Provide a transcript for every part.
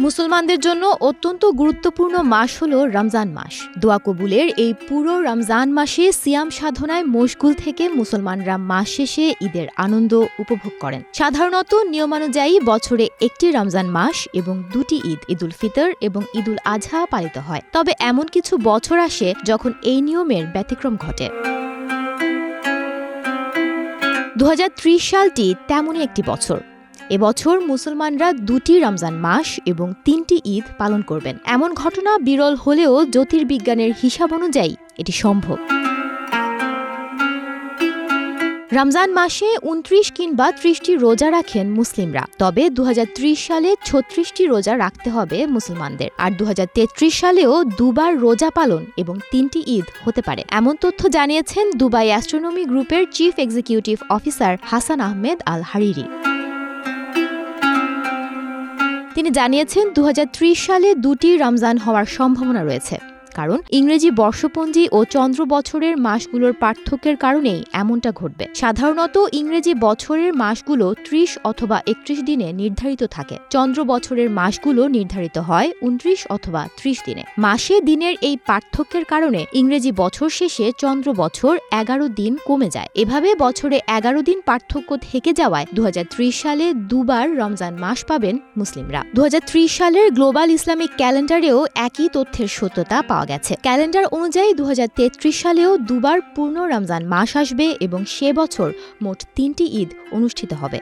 মুসলমানদের জন্য অত্যন্ত গুরুত্বপূর্ণ মাস হল রমজান মাস। দোয়া কবুলের এই পুরো রমজান মাসে সিয়াম সাধনায় মশগুল থেকে মুসলমানরা মাস শেষে ঈদের আনন্দ উপভোগ করেন। সাধারণত নিয়মানুযায়ী বছরে একটি রমজান মাস এবং দুটি ঈদ, ঈদুল ফিতর এবং ঈদুল আজহা পালিত হয়। তবে এমন কিছু বছর আসে যখন এই নিয়মের ব্যতিক্রম ঘটে। দু হাজার ত্রিশ সালটি তেমনই একটি বছর। এবছর মুসলমানরা দুটি রমজান মাস এবং তিনটি ঈদ পালন করবেন। এমন ঘটনা বিরল হলেও জ্যোতির্বিজ্ঞানের হিসাব অনুযায়ী এটি সম্ভব। রমজান মাসে উনত্রিশ কিংবা ত্রিশটি রোজা রাখেন মুসলিমরা। তবে দু হাজার ত্রিশ সালে ছত্রিশটি রোজা রাখতে হবে মুসলমানদের। আর দু হাজার তেত্রিশ সালেও দুবার রোজা পালন এবং তিনটি ঈদ হতে পারে। এমন তথ্য জানিয়েছেন দুবাই অ্যাস্ট্রোনমি গ্রুপের chief executive officer Hasan Ahmed Al Hariri তিনি জানিয়েছেন দু হাজার ত্রিশ সালে দুটি রমজান হওয়ার সম্ভাবনা রয়েছে। কারণ ইংরেজি বর্ষপঞ্জি ও চন্দ্র বছরের মাসগুলোর পার্থক্যের কারণেই এমনটা ঘটবে। সাধারণত ইংরেজি বছরের মাসগুলো ত্রিশ অথবা একত্রিশ দিনে নির্ধারিত থাকে। চন্দ্র বছরের মাসগুলো নির্ধারিত হয় উনত্রিশ অথবা ত্রিশ দিনে। মাসে দিনের এই পার্থক্যের কারণে ইংরেজি বছর শেষে চন্দ্র বছর এগারো দিন কমে যায়। এভাবে বছরে এগারো দিন পার্থক্য থেকে যাওয়ায় দু হাজার ত্রিশ সালে দুবার রমজান মাস পাবেন মুসলিমরা। দু হাজার ত্রিশ সালের গ্লোবাল ইসলামিক ক্যালেন্ডারেও একই তথ্যের সত্যতা পাওয়া গেছে। ক্যালেন্ডার অনুযায়ী দু হাজার তেত্রিশ সালেও দুবার পূর্ণ রমজান মাস আসবে এবং সে বছর মোট তিনটি ঈদ অনুষ্ঠিত হবে।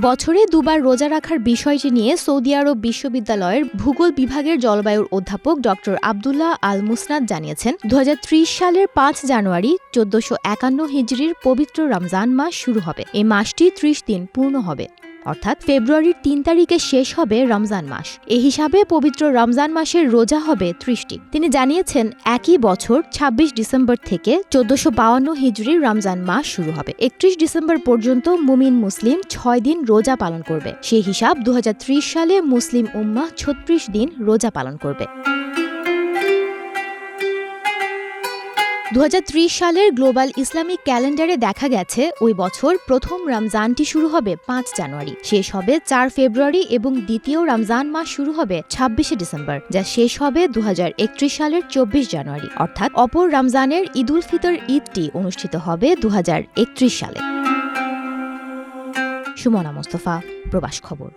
বছরে দুবার রোজা রাখার বিষয়টি নিয়ে সৌদি আরব বিশ্ববিদ্যালয়ের ভূগোল বিভাগের জলবায়ুর অধ্যাপক ড আবদুল্লাহ আল মুসনাদ জানিয়েছেন, দুহাজার ত্রিশ সালের পাঁচ জানুয়ারি চোদ্দশো একান্ন হিজড়ির পবিত্র রমজান মাস শুরু হবে। এই মাসটি ত্রিশ দিন পূর্ণ হবে। অর্থাৎ ফেব্রুয়ারির তিন তারিখে শেষ হবে রমজান মাস। এ হিসাবে পবিত্র রমজান মাসের রোজা হবে ত্রিশটি। তিনি জানিয়েছেন, একই বছর ২৬ ডিসেম্বর থেকে চোদ্দশো বাউান্ন হিজড়ির রমজান মাস শুরু হবে। একত্রিশ ডিসেম্বর পর্যন্ত মুমিন মুসলিম ছয় দিন রোজা পালন করবে। সেই হিসাব দু হাজার ত্রিশ সালে মুসলিম উম্মাহ ছত্রিশ দিন রোজা পালন করবে। দু হাজার ত্রিশ সালের গ্লোবাল ইসলামিক ক্যালেন্ডারে দেখা গেছে, ওই বছর প্রথম রমজানটি শুরু হবে পাঁচ জানুয়ারি। শেষ হবে চার ফেব্রুয়ারি এবং দ্বিতীয় রমজান মাস শুরু হবে ছাব্বিশে ডিসেম্বর, যা শেষ হবে দু হাজার একত্রিশ সালের চব্বিশ জানুয়ারি। অর্থাৎ অপর রমজানের ঈদুল ফিতর ঈদটি অনুষ্ঠিত হবে দু হাজার একত্রিশ সালে। সুমনা মোস্তফা, প্রবাস খবর।